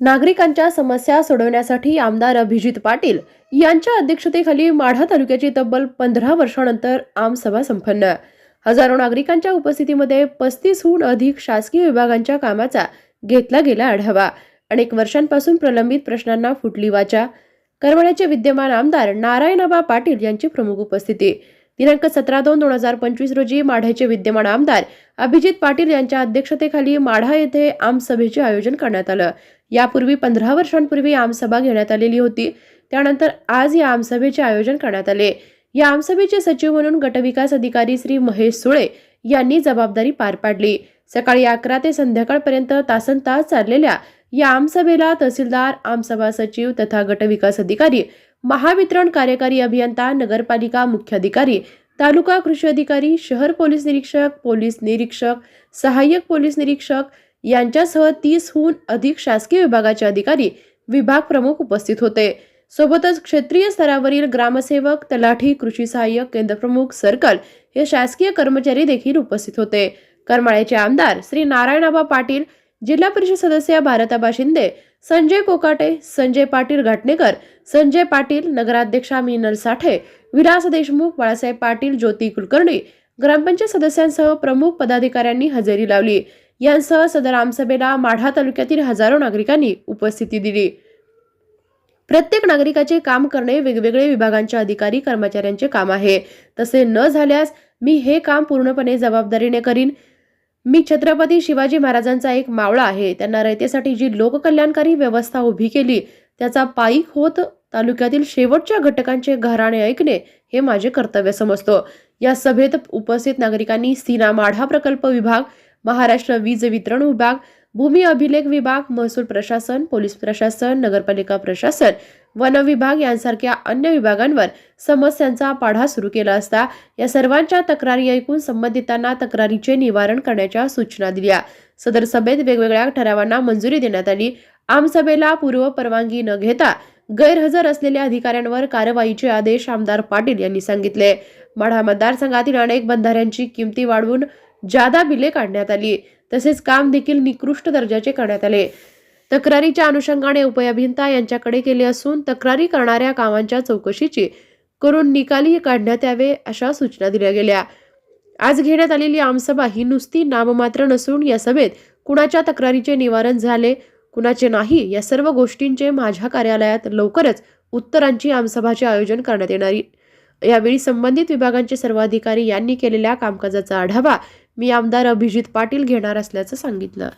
नागरिकांच्या समस्या सोडवण्यासाठी आमदार अभिजित पाटील यांच्या अध्यक्षतेखाली माढा तालुक्याची तब्बल पंधरा वर्षानंतर आमसभा संपन्न. हजारो नागरिकांच्या उपस्थितीमध्ये पस्तीसहून अधिक शासकीय विभागांच्या कामाचा घेतला गेला आढावा. अनेक वर्षांपासून प्रलंबित प्रश्नांना फुटली वाचा. करवण्याचे विद्यमान आमदार नारायणबा पाटील यांची प्रमुख उपस्थिती. दिनांक सतरा दोन दोन हजार पंचवीस रोजी माढ्याचे विद्यमान आमदार अभिजित पाटील यांच्या अध्यक्षतेखाली माढा येथे आमसभेचे आयोजन करण्यात आलं. यापूर्वी पंधरा वर्षांपूर्वी आमसभा घेण्यात आलेली होती. त्यानंतर आज या आमसभेचे आयोजन करण्यात आले. या आमसभेचे सचिव म्हणून गटविकास अधिकारी श्री महेश सुळे यांनी जबाबदारी पार पाडली. सकाळी अकरा ते संध्याकाळपर्यंत तासन तास चाललेल्या या आमसभेला तहसीलदार आमसभा सचिव तथा गटविकास अधिकारी महावितरण कार्यकारी अभियंता नगरपालिका मुख्याधिकारी तालुका कृषी अधिकारी शहर पोलीस निरीक्षक पोलीस निरीक्षक सहाय्यक पोलीस निरीक्षक यांच्यासह तीसहून अधिक शासकीय विभागाचे अधिकारी विभाग प्रमुख उपस्थित होते. सोबतच क्षेत्रीय स्तरावरील ग्रामसेवक तलाठी कृषी सहाय्यक केंद्रप्रमुख सर्कल हे शासकीय कर्मचारी देखील उपस्थित होते. करमाळ्याचे आमदार श्री नारायणाबा पाटील जिल्हा परिषद सदस्य भारताबा शिंदे संजय कोकाटे संजय पाटील घाटणेकर संजय पाटील नगराध्यक्षा मिनल साठे विलास देशमुख बाळासाहेब पाटील ज्योती कुलकर्णी ग्रामपंचायत सदस्यांसह प्रमुख पदाधिकाऱ्यांनी हजेरी लावली. यांसह सदर आमसभेला माढा तालुक्यातील हजारो नागरिकांनी उपस्थिती दिली. प्रत्येक नागरिकाचे काम करणे वेगवेगळे विभागांच्या अधिकारी कर्मचाऱ्यांचे काम आहे. तसे न झाल्यास मी हे काम पूर्णपणे जबाबदारीने करीन. मी छत्रपती शिवाजी महाराजांचा एक मावळा आहे. त्यांना रयतेसाठी जी लोककल्याणकारी व्यवस्था उभी केली त्याचा पायी होत तालुक्यातील शेवटच्या घटकांचे घराणे ऐकणे हे माझे कर्तव्य समजतो. या सभेत उपस्थित नागरिकांनी सीना माढा प्रकल्प विभाग महाराष्ट्र वीज वितरण विभाग भूमी अभिलेख विभाग महसूल प्रशासन पोलीस प्रशासन नगरपालिका प्रशासन वन विभाग यांसारख्या अन्य विभागांवर समस्यांचा पाढा सुरू केला असता या सर्वांच्या तक्रारी ऐकून संबंधितांना तक्रारीचे निवारण करण्याच्या सूचना दिल्या. सदर सभेत वेगवेगळ्या ठरावांना मंजुरी देण्यात आली. आमसभेला पूर्व परवानगी न घेता गैरहजर असलेल्या अधिकाऱ्यांवर कारवाईचे आदेश आमदार पाटील यांनी सांगितले. माढा मतदारसंघातील अनेक बंधाऱ्यांची किमती वाढवून जादा बिले काढण्यात आली. तसेच काम देखील निकृष्ट दर्जाचे करण्यात आले. तक्रारीच्या अनुषंगाने उपअभियंता यांच्याकडे केले असून तक्रारी करणाऱ्या कामांच्या चौकशीची करून निकाली काढण्यात यावे अशा सूचना दिल्या गेल्या. आज घेण्यात आलेली आमसभा ही नुसती नाममात्र नसून या सभेत कुणाच्या तक्रारीचे निवारण झाले कुणाचे नाही या सर्व गोष्टींचे माझ्या कार्यालयात लवकरच उत्तरांची आमसभाचे आयोजन करण्यात येणारी यावेळी संबंधित विभागांचे सर्व अधिकारी यांनी केलेल्या कामकाजाचा आढावा मी आमदार अभिजित पाटील घेणार असल्याचं सांगितलं.